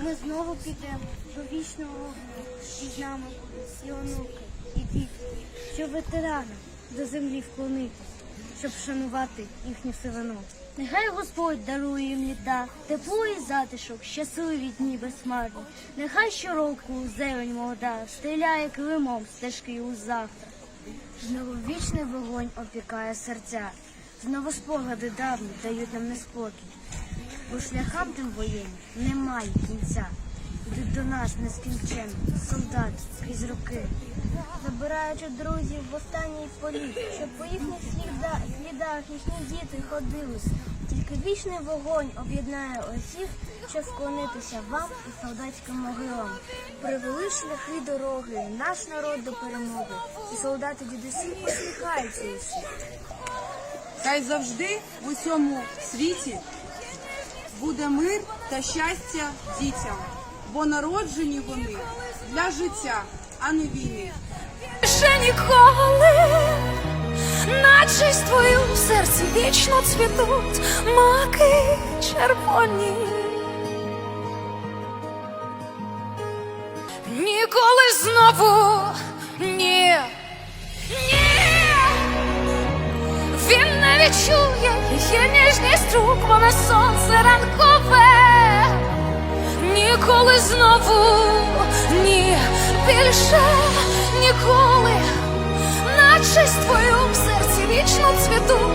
ми знову підемо до вічного вогню, і з нами будуть всі онуки і діти, щоб ветеранам до землі вклонитись, щоб вшанувати їхню сивину. Нехай Господь дарує їм літа, тепло і затишок, щасливі дні безсмарні. Нехай щороку зелень молода стріляє килимом стежки у завтра. Знову вічний вогонь опікає серця, знову спогади давні дають нам неспокій. Бо шляхам тим воєнним немає кінця. Йдуть до нас нескінченно, солдати крізь роки. Забираючи друзів в останній полі, щоб по їхніх слідах, слідах їхні діти ходилися. Тільки вічний вогонь об'єднає усіх, щоб вклонитися вам і солдатським могилам. Привели шляхи дороги, наш народ до перемоги. І солдати дідусі посміхаються усі. Хай завжди в усьому світі буде мир та щастя дітям, бо народжені вони для життя, а не війни. Ще ніколи, на честь твою в серці вічно цвітуть маки червоні. Ніколи знову не відчує її ніжний струк, вона сонце ранкове. Ніколи знову ні, більше ніколи, наче твою в серці вічно цвітуть